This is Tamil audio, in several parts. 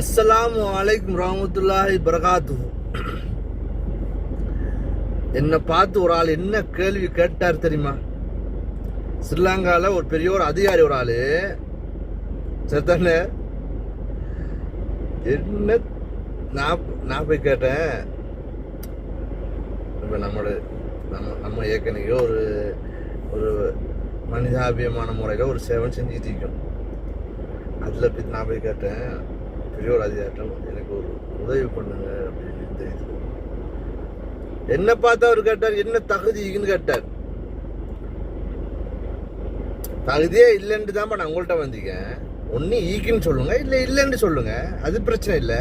அஸ்ஸலாம் வலைக்கும் ரஹமத்துல்லாஹி பரகாத்து என்னை பார்த்து ஒரு ஆள் என்ன கேள்வி கேட்டார் தெரியுமா? ஸ்ரீலங்காவில் ஒரு பெரிய ஒரு அதிகாரி ஒரு ஆளு. சரிதானே? என்ன? நான் நான் போய் கேட்டேன். இப்போ நம்மளோட நம்ம நம்ம ஏற்கனவே ஒரு ஒரு மனிதாபியமான முறையில் ஒரு சேவன் செஞ்சுட்டு இருக்கோம். அதில் போய் நான் போய் கேட்டேன். பெரிய ஒரு அதிகாரம் எனக்கு ஒரு உதவி பண்ணுங்க அப்படின்னு தெரியுது. என்ன பார்த்தா அவர் கேட்டார் என்ன தகுதின்னு கேட்டார். தகுதியே இல்லைன்னு தான் நான் உங்கள்கிட்ட வந்திருக்கேன். ஒன்று ஈக்குன்னு சொல்லுங்க இல்லை இல்லைன்னு சொல்லுங்க. அது பிரச்சனை இல்லை.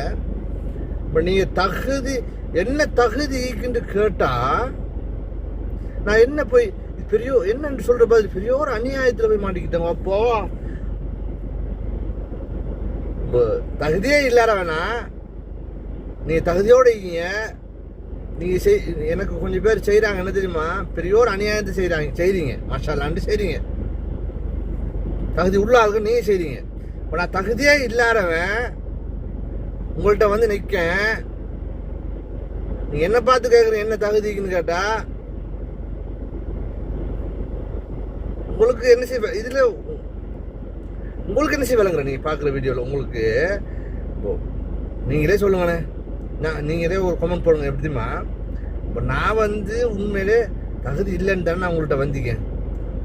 இப்போ நீங்கள் தகுதி என்ன தகுதி ஈக்குன்னு கேட்டால் நான் என்ன போய் பெரியோ பெரிய என்னன்னு சொல்ற பதில் பெரிய ஒரு அநியாயத்தில் போய் மாட்டிக்கிட்டேன் அப்போ இப்போ தகுதியே இல்லாத வேணா நீ தகுதியோடு இருக்கீங்க. நீங்கள் செய் எனக்கு கொஞ்சம் பேர் செய்கிறாங்க என்ன தெரியுமா? பெரியோர் அநியாயத்தை செய்கிறாங்க செய்கிறீங்க மாஷாலான்ட்டு செய்கிறீங்க தகுதி உள்ள ஆளுக்கு நீங்கள் செய்கிறீங்க இப்போ நான் தகுதியே இல்லாதவன் உங்கள்கிட்ட வந்து நிற்கேன் நீ என்ன பார்த்து கேட்குற என்ன தகுதிக்குன்னு கேட்டால் உங்களுக்கு என்ன செய்வேன் இதில் உங்களுக்கு என்ன செய்ய விளங்குற நீங்கள் பார்க்குற வீடியோவில் உங்களுக்கு? இப்போ நீங்களே சொல்லுங்கண்ணே. நான் நீங்களே ஒரு கமெண்ட் போடுங்க எப்படிமா இப்போ நான் வந்து உண்மையிலே தகுதி இல்லைன்னு தானே நான் உங்கள்கிட்ட வந்தீங்க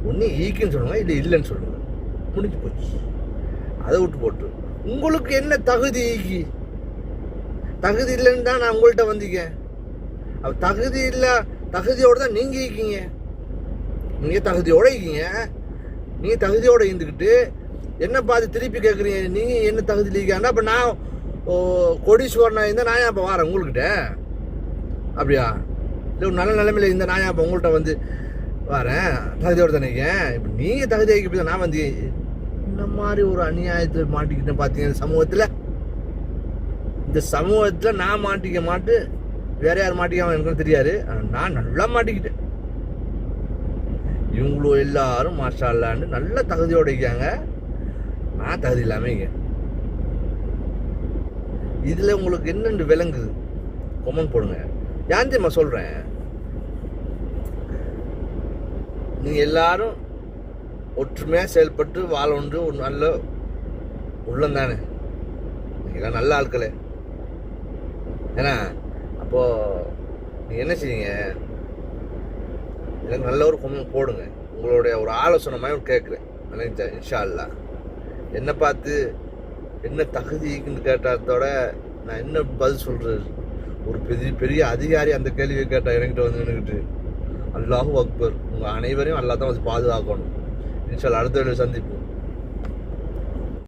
ஒன்று ஈக்குன்னு சொல்லுங்கள் இல்லை இல்லைன்னு சொல்லுங்கள் முடிஞ்சு போச்சு. அதை விட்டு போட்டு. உங்களுக்கு என்ன தகுதி ஈக்கி தகுதி இல்லைன்னு தான் நான் உங்கள்கிட்ட வந்திக்கேன் அப்போ தகுதி இல்லை தகுதியோடு தான் நீங்கள் ஈக்கிங்க. நீங்கள் தகுதியோட இருக்கீங்க நீங்கள் தகுதியோடு இருந்துக்கிட்டு என்ன பார்த்து திருப்பி கேட்குறீங்க நீங்கள் என்ன தகுதி லீக்காண்டா அப்போ நான் ஓ, கோடீஸ்வரனா இருந்தால் நான் ஏன் அப்போ வரேன் உங்கள்கிட்ட அப்படியா? இல்லை ஒரு நல்ல நிலைமையில் இருந்தால் நான் ஏன் அப்போ உங்கள்கிட்ட வந்து வரேன்? தகுதியோட தானேங்க இப்போ நீங்கள் தகுதி ஆகி நான் வந்து இந்த மாதிரி ஒரு அநியாயத்தில் மாட்டிக்கிட்டேன் பார்த்தீங்க சமூகத்தில்? இந்த சமூகத்தில் நான் மாட்டிக்க மாட்டு வேற யார் மாட்டிக்காம எனக்கு தெரியாது. நான் நல்லா மாட்டிக்கிட்டேன். இவங்களும் எல்லாரும் மாஷா அல்லான்னு நல்ல தகுதியோடு இருக்காங்க. நான் தகுதி இல்லாமல் இதில் உங்களுக்கு என்னென்று விளங்குது கொமெண்ட் போடுங்க. ஏன் தெரியுமா சொல்கிறேன் நீங்கள் எல்லாரும் ஒற்றுமையாக செயல்பட்டு வாழொன்று ஒரு நல்ல உள்ளம் தானே. நீங்க நல்ல ஆட்களே. ஏன்னா அப்போது நீங்கள் என்ன செய்யுங்க எனக்கு நல்ல ஒரு கொமெண்ட் போடுங்க. உங்களுடைய ஒரு ஆலோசனை மாதிரி கேட்குறேன். நினைச்சேன் இன்ஷா அல்லா என்னை பார்த்து என்ன தகுதின்னு கேட்டதோட நான் என்ன பதில் சொல்கிறது ஒரு பெரிய பெரிய அதிகாரி அந்த கேள்வியை கேட்டால் என்கிட்ட வந்து நின்றுக்கிட்டு அல்லாஹு அக்பர் உங்கள் அனைவரையும் அல்லா தான் வந்து பாதுகாக்கணும். இன்ஷால் அடுத்த வேலையை சந்திப்போம்.